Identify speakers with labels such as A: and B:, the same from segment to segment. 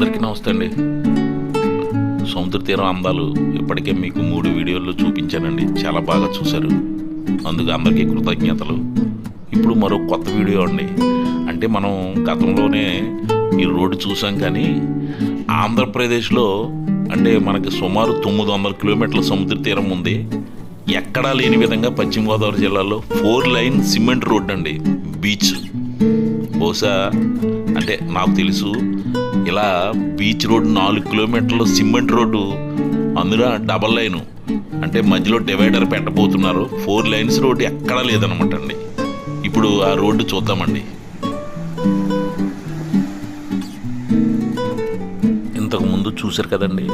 A: అందరికీ నమస్తే అండి. సముద్ర తీరం అందాలు ఇప్పటికే మీకు మూడు వీడియోల్లో చూపించానండి. చాలా బాగా చూశారు. అందుకు అందరికీ కృతజ్ఞతలు. ఇప్పుడు మరో కొత్త వీడియో అండి. అంటే మనం గతంలోనే ఈ రోడ్డు చూసాం కానీ ఆంధ్రప్రదేశ్లో అంటే మనకి సుమారు తొమ్మిది వందల కిలోమీటర్ల సముద్ర తీరం ఉంది. ఎక్కడా లేని విధంగా పశ్చిమ గోదావరి జిల్లాలో ఫోర్ లైన్ సిమెంట్ రోడ్ అండి. బీచ్. బహుశా అంటే నాకు తెలుసు ఇలా బీచ్ రోడ్ నాలుగు కిలోమీటర్లు సిమెంట్ రోడ్డు అందులో డబల్ లైను. అంటే మధ్యలో డివైడర్ పెట్టబోతున్నారు. ఫోర్ లైన్స్ రోడ్డు ఎక్కడా లేదనమాట అండి. ఇప్పుడు ఆ రోడ్డు చూద్దామండి. ఇంతకుముందు చూశారు కదండి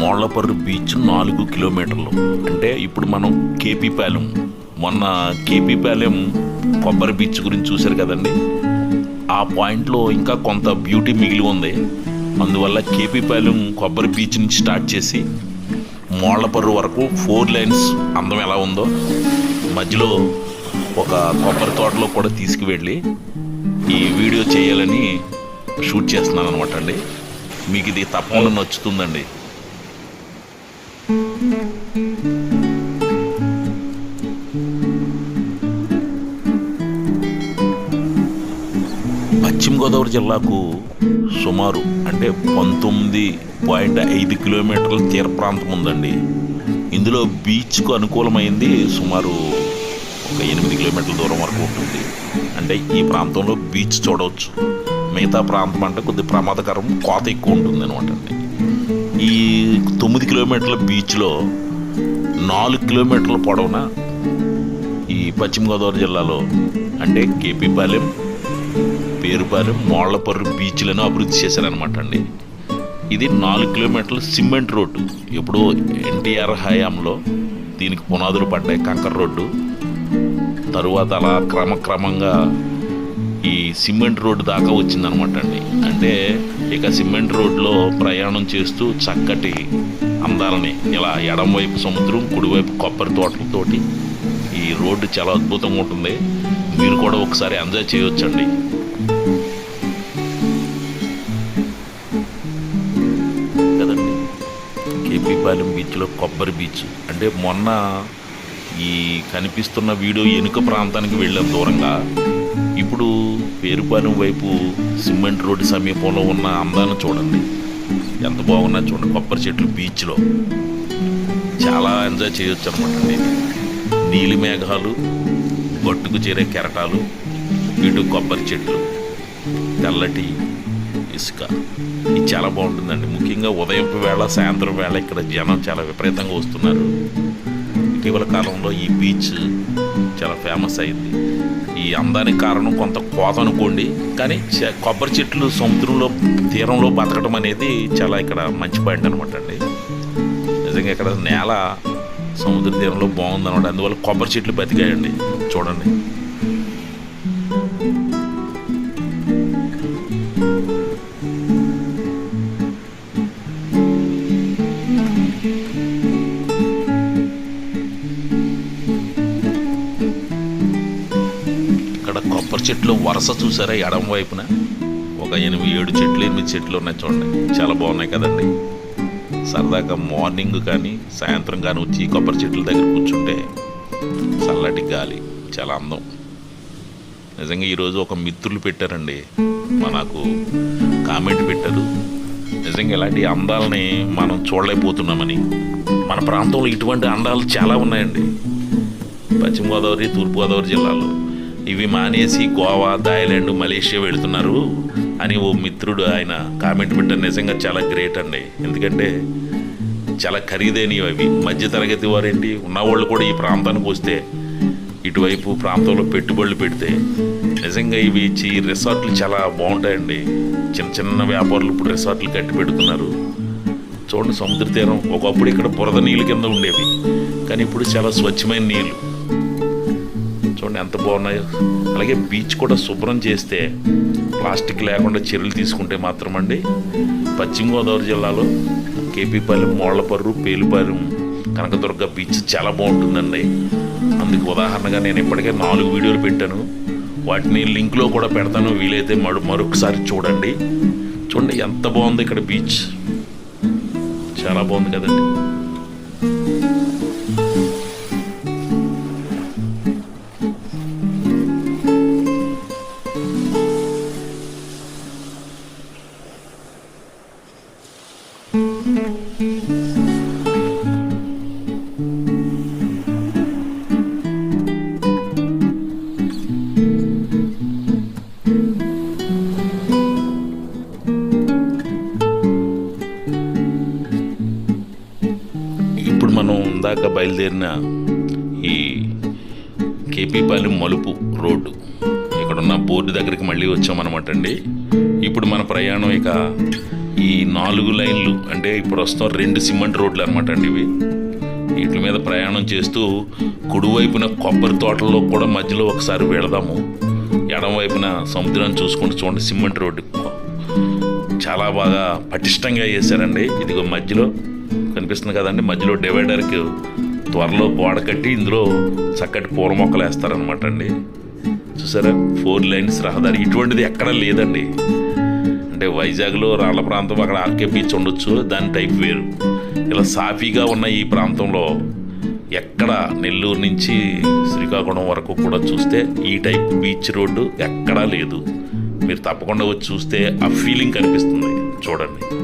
A: మోళ్ళపర్రు బీచ్ నాలుగు కిలోమీటర్లు. అంటే ఇప్పుడు మనం కేపీపాలెం మొన్న కేపీపాలెం కొబ్బరి బీచ్ గురించి చూశారు కదండి. ఆ పాయింట్లో ఇంకా కొంత బ్యూటీ మిగిలి ఉంది. అందువల్ల కేపీపాలెం కొబ్బరి బీచ్ నుంచి స్టార్ట్ చేసి మోళ్ళపర్రు వరకు ఫోర్ లైన్స్ అందం ఎలా ఉందో మధ్యలో ఒక కొబ్బరి తోటలో కూడా తీసుకువెళ్ళి ఈ వీడియో చేయాలని షూట్ చేస్తున్నాను అనమాట అండి. మీకు ఇది తప్పకుండా నచ్చుతుందండి. గోదావరి జిల్లాకు సుమారు అంటే పంతొమ్మిది పాయింట్ ఐదు కిలోమీటర్ల తీర ప్రాంతం ఉందండి. ఇందులో బీచ్కు అనుకూలమైంది సుమారు ఒక ఎనిమిది కిలోమీటర్ల దూరం వరకు ఉంటుంది. అంటే ఈ ప్రాంతంలో బీచ్ చూడవచ్చు. మిగతా ప్రాంతం అంటే కొద్ది ప్రమాదకరం కోత ఎక్కువ ఉంటుంది అనమాట అండి. ఈ తొమ్మిది కిలోమీటర్ల బీచ్లో నాలుగు కిలోమీటర్ల పొడవున ఈ పశ్చిమ గోదావరి జిల్లాలో అంటే కేపీపాలెం పేరుపాలెం మోళ్ళపర్రు బీచ్లను అభివృద్ధి చేశారనమాట అండి. ఇది నాలుగు కిలోమీటర్ల సిమెంట్ రోడ్డు. ఎప్పుడో ఎన్టీఆర్ హయాంలో దీనికి పునాదులు పడ్డాయి కంకర్ రోడ్డు. తరువాత అలా క్రమక్రమంగా ఈ సిమెంట్ రోడ్డు దాకా వచ్చిందనమాట అండి. అంటే ఇక సిమెంట్ రోడ్లో ప్రయాణం చేస్తూ చక్కటి అందాలని ఇలా ఎడం వైపు సముద్రం కుడివైపు కొబ్బరి తోటలతోటి ఈ రోడ్డు చాలా అద్భుతంగా ఉంటుంది. మీరు కూడా ఒకసారి ఎంజాయ్ చేయొచ్చండి. కేపీపాలెం బీచ్లో కొబ్బరి బీచ్ అంటే మొన్న ఈ కనిపిస్తున్న వీడియో ఎనుక ప్రాంతానికి వెళ్ళాం దూరంగా. ఇప్పుడు పేరుపాలెం వైపు సిమెంట్ రోడ్డు సమీపంలో ఉన్న అందాన్ని చూడండి. ఎంత బాగున్నా చూడండి కొబ్బరి చెట్లు బీచ్లో చాలా ఎంజాయ్ చేయొచ్చు అనమాట నీలి మేఘాలు గట్టుకు చేరే కెరటాలు ఇటు కొబ్బరి చెట్లు తెల్లటి ఇసుక. ఇది చాలా బాగుంటుందండి. ముఖ్యంగా ఉదయం వేళ సాయంత్రం వేళ ఇక్కడ జనం చాలా విపరీతంగా వస్తున్నారు. ఇటీవల కాలంలో ఈ బీచ్ చాలా ఫేమస్ అయింది. ఈ అందానికి కారణం కొంత కోత అనుకోండి కానీ చ- కొబ్బరి చెట్లు సముద్రంలో తీరంలో బతకడం అనేది చాలా ఇక్కడ మంచి పాయింట్ అనమాట అండి. నిజంగా ఇక్కడ నేల సముద్ర తీరంలో బాగుందన్నమాట. అందువల్ల కొబ్బరి చెట్లు బతికాయండి. చూడండి. చెట్లు వరుస చూసారా ఎడం వైపున? ఒక ఎనిమిది ఏడు చెట్లు ఎనిమిది చెట్లు ఉన్నాయి చూడండి. చాలా బాగున్నాయి కదండి. సరదాగా మార్నింగ్ కానీ సాయంత్రం కానీ వచ్చి కొబ్బరి చెట్ల దగ్గర కూర్చుంటే చల్లటి గాలి చాలా అందం. నిజంగా ఈరోజు ఒక మిత్రులు పెట్టారండి. మనకు కామెంట్ పెట్టారు. నిజంగా ఇలాంటి అందాలని మనం చూడలేకపోతున్నామని. మన ప్రాంతంలో ఇటువంటి అందాలు చాలా ఉన్నాయండి. పశ్చిమ గోదావరి తూర్పుగోదావరి జిల్లాలో. ఇవి మానేసి గోవా థాయిలాండ్ మలేషియా వెళ్తున్నారు. అని ఓ మిత్రుడు ఆయన కామెంట్ పెట్టారు నిజంగా చాలా గ్రేట్ అండి. ఎందుకంటే చాలా ఖరీదైనవి అవి. మధ్యతరగతి వారేంటి ఉన్నవాళ్ళు కూడా ఈ ప్రాంతానికి వస్తే ఇటువైపు ప్రాంతంలో పెట్టుబడులు పెడితే నిజంగా ఇవి ఈ రిసార్ట్లు చాలా బాగుంటాయండి. చిన్న చిన్న వ్యాపారులు ఇప్పుడు రిసార్ట్లు కట్టి పెడుతున్నారు. చూడండి సముద్ర తీరం. ఒకప్పుడు ఇక్కడ బురద నీళ్ళు కింద ఉండేవి. కానీ ఇప్పుడు చాలా స్వచ్ఛమైన నీళ్ళు. చూడండి ఎంత బాగున్నాయో. అలాగే బీచ్ కూడా శుభ్రం చేస్తే ప్లాస్టిక్ లేకుండా చర్యలు తీసుకుంటే మాత్రం అండి పశ్చిమ గోదావరి జిల్లాలో కేపీపాలెం మోళ్ళపర్రు పేలుపాలెం కనకదుర్గ బీచ్ చాలా బాగుంటుందండి. అందుకు ఉదాహరణగా నేను ఇప్పటికే నాలుగు వీడియోలు పెట్టాను. వాటిని లింక్లో కూడా పెడతాను. వీలైతే మరో మరొకసారి చూడండి. చూడండి ఎంత బాగుంది ఇక్కడ బీచ్. చాలా బాగుంది కదండి. బయలుదేరిన ఈ కేపీపాలెం మలుపు రోడ్డు. ఇక్కడ ఉన్న బోర్డు దగ్గరికి మళ్ళీ వచ్చామన్నమాట అండి ఇప్పుడు మన ప్రయాణం ఇక ఈ నాలుగు లైన్లు అంటే ఇప్పుడు వస్తాం రెండు సిమెంట్ రోడ్లు అనమాట అండి ఇవి. వీటి మీద ప్రయాణం చేస్తూ కుడివైపున కొబ్బరి తోటల్లో కూడా మధ్యలో ఒకసారి వెళదాము. ఎడమవైపున సముద్రాన్ని చూసుకుంటూ చూడండి సిమెంట్ రోడ్డు. చాలా బాగా పటిష్టంగా చేశారండి ఇదిగో మధ్యలో కనిపిస్తుంది కదండి మధ్యలో డివైడర్కి త్వరలో గోడ కట్టి ఇందులో చక్కటి పూల మొక్కలు వేస్తారనమాట అండి. చూసారా? ఫోర్ లైన్స్ రహదారి. ఇటువంటిది ఎక్కడా లేదండి. అంటే వైజాగ్లో రాళ్ళ ప్రాంతం అక్కడ ఆర్కే బీచ్ ఉండొచ్చు. దాని టైప్ వేరు. ఇలా సాఫీగా ఉన్న ఈ ప్రాంతంలో ఎక్కడ నెల్లూరు నుంచి శ్రీకాకుళం వరకు కూడా చూస్తే ఈ టైప్ బీచ్ రోడ్డు ఎక్కడా లేదు. మీరు తప్పకుండా వచ్చి చూస్తే ఆ ఫీలింగ్ కనిపిస్తుంది. చూడండి.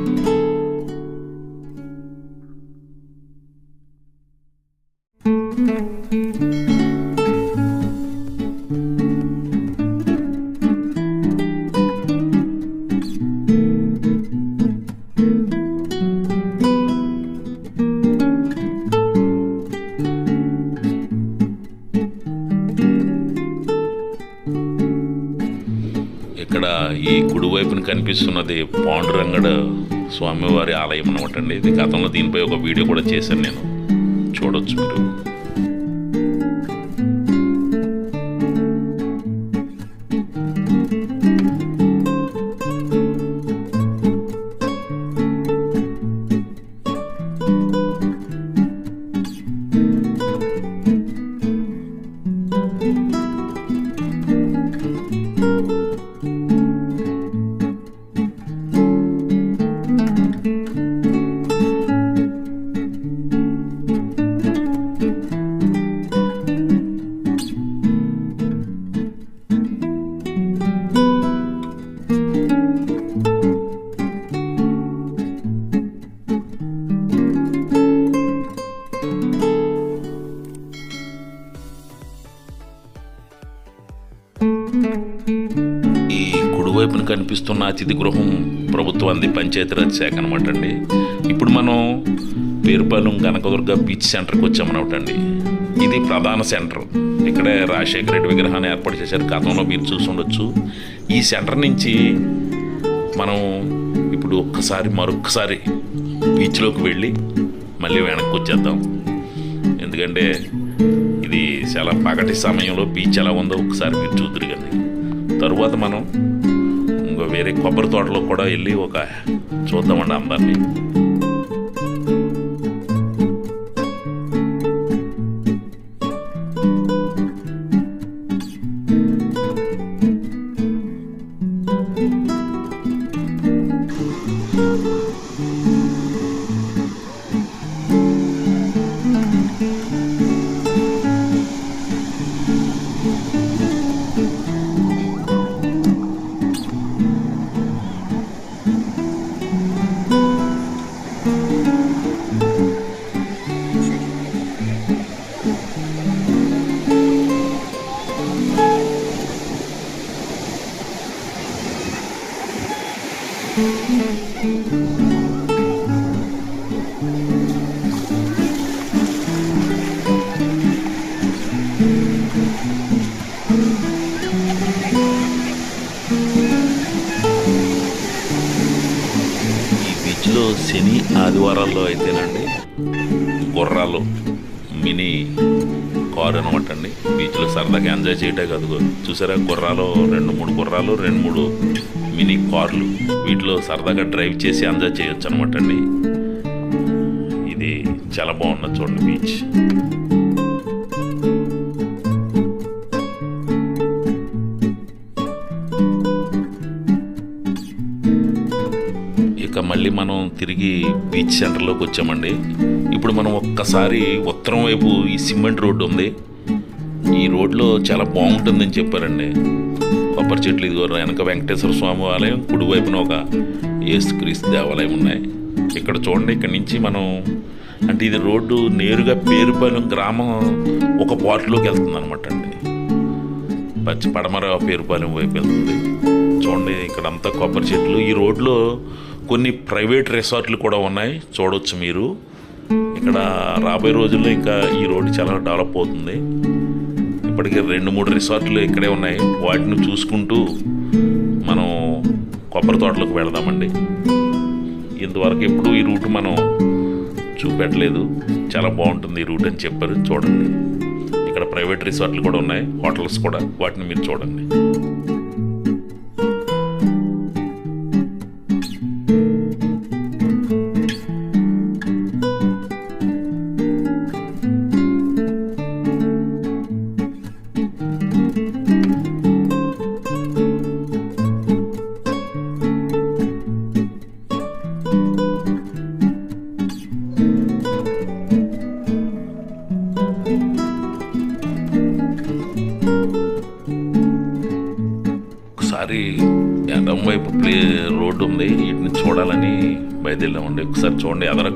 A: ఇక్కడ ఈ కుడివైపున కనిపిస్తున్నది పాండురంగడ స్వామివారి ఆలయం అనమాట అండి. ఇది గతంలో దీనిపై ఒక వీడియో కూడా చేశాను నేను. చూడొచ్చు మీరు. అతిథి గృహం ప్రభుత్వాన్ని పంచాయతీరాజ్ శాఖ అనమాట అండి ఇప్పుడు మనం పేరుపాలెం కనకదుర్గ బీచ్ సెంటర్కి వచ్చామనమాట అండి ఇది ప్రధాన సెంటర్. ఇక్కడే రాజశేఖర రెడ్డి విగ్రహాన్ని ఏర్పాటు చేశారు. గతంలో మీరు చూసి ఉండొచ్చు. ఈ సెంటర్ నుంచి మనం ఇప్పుడు ఒక్కసారి మరొక్కసారి బీచ్లోకి వెళ్ళి మళ్ళీ వెనక్కి వచ్చేద్దాం. ఎందుకంటే ఇది చాలా పగటి సమయంలో బీచ్ ఎలా ఉందో ఒకసారి మీరు చూద్దరు కానీ తరువాత మనం వేరే కొబ్బరి తోటలో కూడా వెళ్ళి ఒక చూద్దామండి అందరినీ. thank you ఆదివారాల్లో అయితేనండి గుర్రాలు మినీ కారు అనమాట అండి. బీచ్లో సరదాగా ఎంజాయ్ చేయటే కాదు. చూసారా? గుర్రాలు రెండు మూడు గుర్రాలు రెండు మూడు మినీ కార్లు. వీటిలో సరదాగా డ్రైవ్ చేసి ఎంజాయ్ చేయొచ్చు అనమాట అండి. ఇది చాలా బాగున్నది చూడండి బీచ్ మళ్ళీ మనం తిరిగి బీచ్ సెంటర్లోకి వచ్చామండి. ఇప్పుడు మనం ఒక్కసారి ఉత్తరం వైపు ఈ సిమెంట్ రోడ్డు ఉంది. ఈ రోడ్లో చాలా బాగుంటుందని చెప్పారండి. కొబ్బరి చెట్లు ఇదిగో వెనక వెంకటేశ్వర స్వామి ఆలయం కుడి వైపున ఒక ఏసుక్రీస్తు దేవాలయం ఉన్నాయి. ఇక్కడ చూడండి ఇక్కడ నుంచి మనం అంటే ఇది రోడ్డు నేరుగా పేరుపాలెం గ్రామం ఒక పార్ట్లోకి వెళ్తుంది అనమాట అండి. పచ్చి పడమర పేరుపాలెం వైపు వెళ్తుంది. చూడండి ఇక్కడంతా కొబ్బరి చెట్లు. ఈ రోడ్లో కొన్ని ప్రైవేట్ రిసార్ట్లు కూడా ఉన్నాయి. చూడవచ్చు మీరు. ఇక్కడ రాబోయే రోజుల్లో ఇంకా ఈ రోడ్డు చాలా డెవలప్ అవుతుంది. ఇప్పటికే రెండు మూడు రిసార్ట్లు ఇక్కడే ఉన్నాయి. వాటిని చూసుకుంటూ మనం కొబ్బరి తోటలకు వెళదామండి. ఇంతవరకు ఎప్పుడు ఈ రూట్ మనం చూపెట్టలేదు. చాలా బాగుంటుంది ఈ రూట్ అని చెప్పారు. చూడండి. ఇక్కడ ప్రైవేట్ రిసార్ట్లు కూడా ఉన్నాయి. హోటల్స్ కూడా. వాటిని మీరు చూడండి.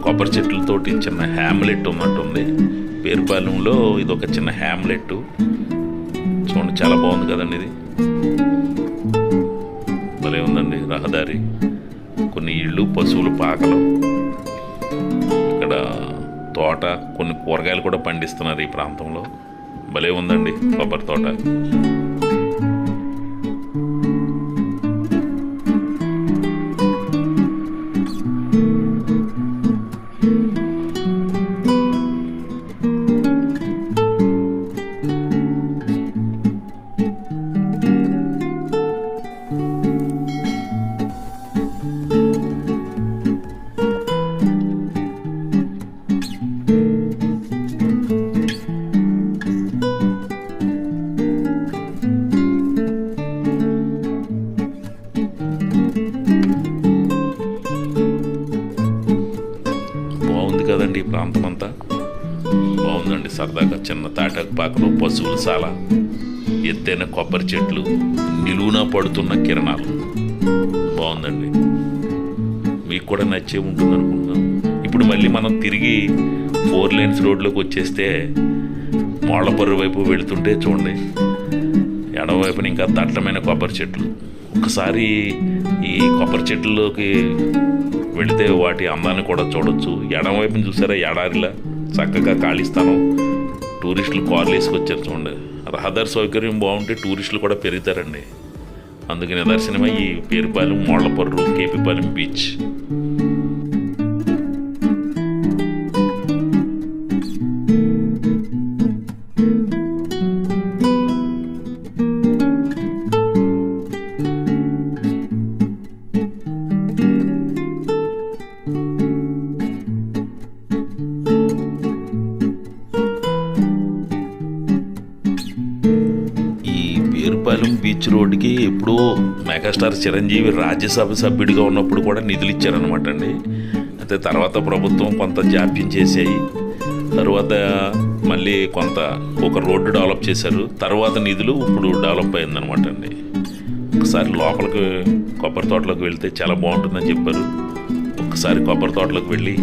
A: కొబ్బరి చెట్లతోటి చిన్న హ్యామ్లెట్ ఉన్నట్టుంది పేరుపాలెంలో ఇది ఒక చిన్న హ్యామ్లెట్ చూడండి చాలా బాగుంది కదండి ఇది. భలే ఉందండి రహదారి. కొన్ని ఇళ్ళు పశువులు పాకలు. ఇక్కడ తోట కొన్ని కూరగాయలు కూడా పండిస్తున్నారు ఈ ప్రాంతంలో. భలే ఉందండి కొబ్బరి తోట. తాటాకు పశువుల సాల ఎత్తైన కొబ్బరి చెట్లు నిలువున పడుతున్న కిరణాలు. బాగుందండి. మీకు కూడా నచ్చే ఉంటుంది అనుకుంటున్నాం ఇప్పుడు మళ్ళీ మనం తిరిగి ఫోర్ లైన్స్ రోడ్లోకి వచ్చేస్తే మోళ్ళపర్రు వైపు వెళుతుంటే చూడండి. ఎడమవైపున ఇంకా దట్టమైన కొబ్బరి చెట్లు. ఒకసారి ఈ కొబ్బరి చెట్లలోకి వెళితే వాటి అందాన్ని కూడా చూడొచ్చు. ఎడమవైపున చూసారా ఎడారిలా చక్కగా ఖాళీ స్థలం. టూరిస్టులు కార్లు వేసుకొచ్చారు చూడండి. రహదారి సౌకర్యం బాగుంటే టూరిస్టులు కూడా పెరుగుతారండి. అందుకు నిదర్శనమై ఈ పేరుపాలెం మోళ్ళపర్రు కేపీపాలెం బీచ్. బీచ్ రోడ్డుకి ఎప్పుడో మెగాస్టార్ చిరంజీవి రాజ్యసభ సభ్యుడిగా ఉన్నప్పుడు కూడా నిధులు ఇచ్చారనమాట అండి. అయితే తర్వాత ప్రభుత్వం కొంత జాప్యం చేసాయి తర్వాత మళ్ళీ కొంత ఒక రోడ్డు డెవలప్ చేశారు తర్వాత నిధులు ఇప్పుడు డెవలప్ అయిందనమాట అండి. ఒకసారి లోపలికి కొబ్బరి తోటలోకి వెళ్తే చాలా బాగుంటుందని చెప్పారు. ఒకసారి కొబ్బరి తోటలోకి వెళ్ళి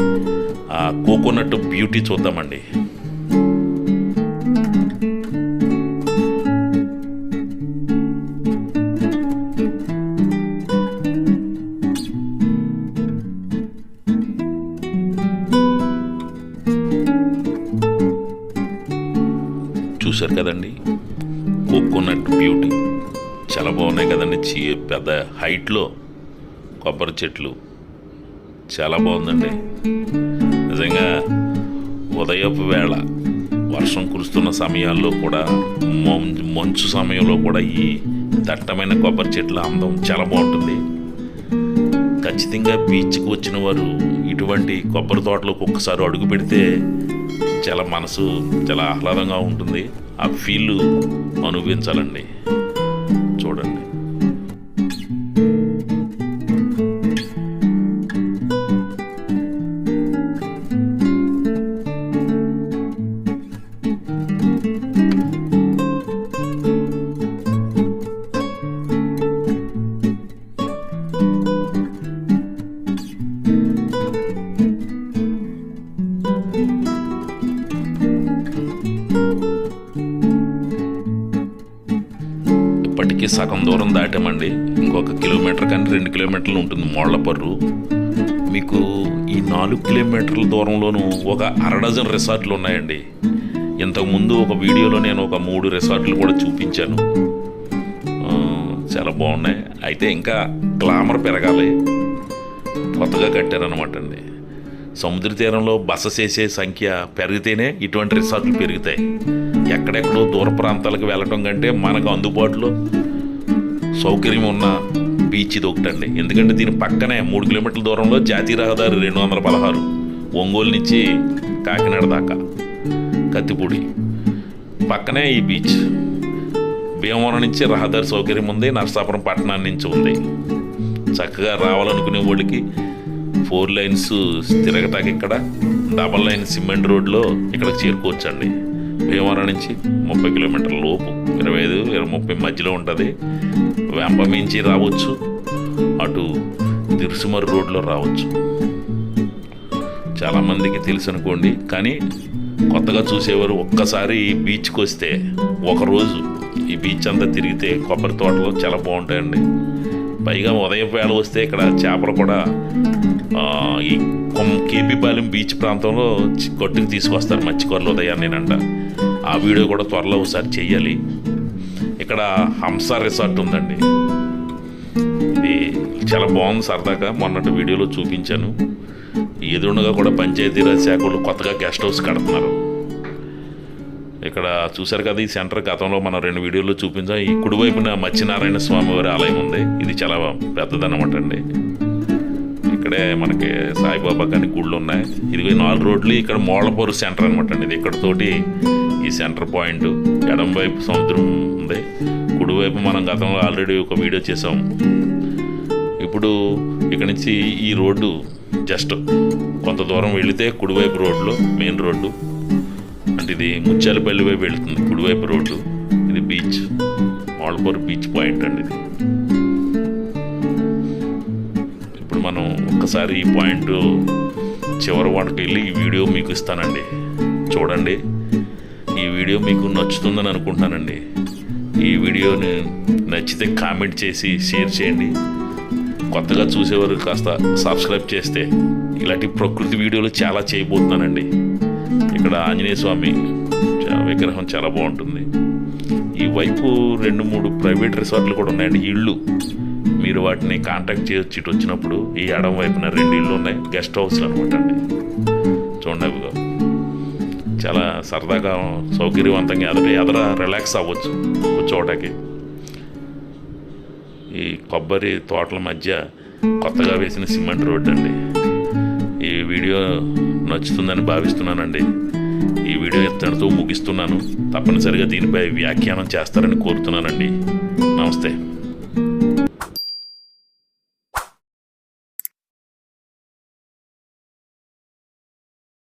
A: ఆ కోకోనట్ బ్యూటీ చూద్దామండి. కదండి? Coconut beauty. చాలా బాగున్నాయి కదండి చీ పెద్ద హైట్లో కొబ్బరి చెట్లు. చాలా బాగుందండి. నిజంగా ఉదయపు వేళ వర్షం కురుస్తున్న సమయాల్లో కూడా మం- మంచు సమయంలో కూడా ఈ దట్టమైన కొబ్బరి చెట్ల అందం చాలా బాగుంటుంది. ఖచ్చితంగా బీచ్కి వచ్చిన వారు ఇటువంటి కొబ్బరి తోటలకు ఒక్కసారి అడుగు పెడితే చాలా మనసు చాలా ఆహ్లాదంగా ఉంటుంది. ఆ ఫీల్ అనుభవించాలండి. సగం దూరం దాటామండి. ఇంకొక కిలోమీటర్ కానీ రెండు కిలోమీటర్లు ఉంటుంది మోళ్ళపర్రు. మీకు ఈ నాలుగు కిలోమీటర్ల దూరంలోనూ ఒక అరడజన్ రిసార్ట్లు ఉన్నాయండి. ఇంతకుముందు ఒక వీడియోలో నేను ఒక మూడు రిసార్ట్లు కూడా చూపించాను. చాలా బాగున్నాయి. అయితే ఇంకా గ్లామర్ పెరగాలి. కొత్తగా కట్టారనమాట అండి సముద్ర తీరంలో బస చేసే సంఖ్య పెరిగితేనే ఇటువంటి రిసార్ట్లు పెరుగుతాయి. ఎక్కడెక్కడో దూర ప్రాంతాలకు వెళ్ళటం కంటే మనకు అందుబాటులో సౌకర్యం ఉన్న బీచ్ ఇది ఒకటండి. ఎందుకంటే దీని పక్కనే మూడు కిలోమీటర్ల దూరంలో జాతీయ రహదారి రెండు వందల పదహారు. ఒంగోలు నుంచి కాకినాడ దాకా. కత్తిపూడి. పక్కనే ఈ బీచ్. భీమవరం నుంచి రహదారి సౌకర్యం ఉంది. నరసాపురం పట్టణం నుంచి ఉంది. చక్కగా రావాలనుకునే వాళ్ళకి ఫోర్ లైన్స్ తిరగటానికి ఇక్కడ. డబల్ లైన్ సిమెంట్ రోడ్లో ఇక్కడికి చేరుకోవచ్చండి. భీమవరం నుంచి ముప్పై కిలోమీటర్ల లోపు. ఇరవై ఐదు ఇరవై ముప్పై మధ్యలో ఉంటుంది. వెంప మించి రావచ్చు. అటు తిరుసుమరి రోడ్లో రావచ్చు. చాలామందికి తెలుసు అనుకోండి కానీ కొత్తగా చూసేవారు ఒక్కసారి ఈ బీచ్కి వస్తే ఒకరోజు ఈ బీచ్ అంతా తిరిగితే కొబ్బరి తోటలు చాలా బాగుంటాయండి. పైగా ఉదయం వేళ వస్తే ఇక్కడ చేపలు కూడా ఈ కేపీపాలెం బీచ్ ప్రాంతంలో కొట్టుకు తీసుకొస్తారు మచ్చికొరలు ఉదయాన్నేనంట. ఆ వీడియో కూడా త్వరలో ఒకసారి చేయాలి ఇక్కడ హంస రిసార్ట్ ఉందండి. ఇది చాలా బాగుంది సరదాగా. మొన్నటి వీడియోలో చూపించాను. ఎదురుగా కూడా పంచాయతీరాజ్ శాఖ వాళ్ళు కొత్తగా గెస్ట్ హౌస్ కడుతున్నారు. ఇక్కడ చూశారు కదా ఈ సెంటర్ గతంలో మనం రెండు వీడియోలో చూపించాం. ఈ కుడివైపున మత్స్యనారాయణ స్వామి వారి ఆలయం ఉంది. ఇది చాలా పెద్దదన్నమాట అండి. ఇక్కడే మనకి సాయిబాబా కానీ గుళ్ళు ఉన్నాయి. ఇరవై నాలుగు రోడ్లు ఇక్కడ మోళ్ళపూర్ సెంటర్ అనమాట అండి. ఇది ఇక్కడతోటి ఈ సెంటర్ పాయింట్ ఎడం వైపు సముద్రం ఉంది. కుడివైపు మనం గతంలో ఆల్రెడీ ఒక వీడియో చేసాం ఇప్పుడు ఇక్కడి నుంచి ఈ రోడ్డు జస్ట్ కొంత దూరం వెళితే కుడివైపు రోడ్లో మెయిన్ రోడ్డు. అంటే ఇది ముత్యాలపల్లి వైపు వెళుతుంది కుడివైపు రోడ్డు ఇది బీచ్ మాల్పూర్ బీచ్ పాయింట్ అండి ఇది. ఇప్పుడు మనం ఒక్కసారి ఈ పాయింట్ చివరి వాటికి వెళ్ళి ఈ వీడియో మీకు ఇస్తానండి. చూడండి. వీడియో మీకు నచ్చుతుందని అనుకుంటున్నానండి ఈ వీడియోని నచ్చితే కామెంట్ చేసి షేర్ చేయండి. కొత్తగా చూసేవారు కాస్త సబ్స్క్రైబ్ చేస్తే ఇలాంటి ప్రకృతి వీడియోలు చాలా చేయబోతున్నానండి. ఇక్కడ ఆంజనేయ స్వామి విగ్రహం చాలా బాగుంటుంది. ఈ వైపు రెండు మూడు ప్రైవేట్ రిసార్ట్లు కూడా ఉన్నాయండి. ఇళ్ళు. మీరు వాటిని కాంటాక్ట్ చేయొచ్చు ఇటు వచ్చినప్పుడు ఈ ఎడం వైపున రెండు ఇళ్ళు ఉన్నాయి. గెస్ట్ హౌస్లు అనమాట అండి. చూడండి అవిగో చాలా సరదాగా సౌకర్యవంతంగా ఎదర ఎదర రిలాక్స్ అవ్వచ్చు కూర్చోవటానికి ఈ కొబ్బరి తోటల మధ్య కొత్తగా వేసిన సిమెంట్ రోడ్ అండి. ఈ వీడియో నచ్చుతుందని భావిస్తున్నానండి. ఈ వీడియో ఇత్తడితో ముగిస్తున్నాను తప్పనిసరిగా దీనిపై వ్యాఖ్యానం చేస్తారని కోరుతున్నానండి. నమస్తే.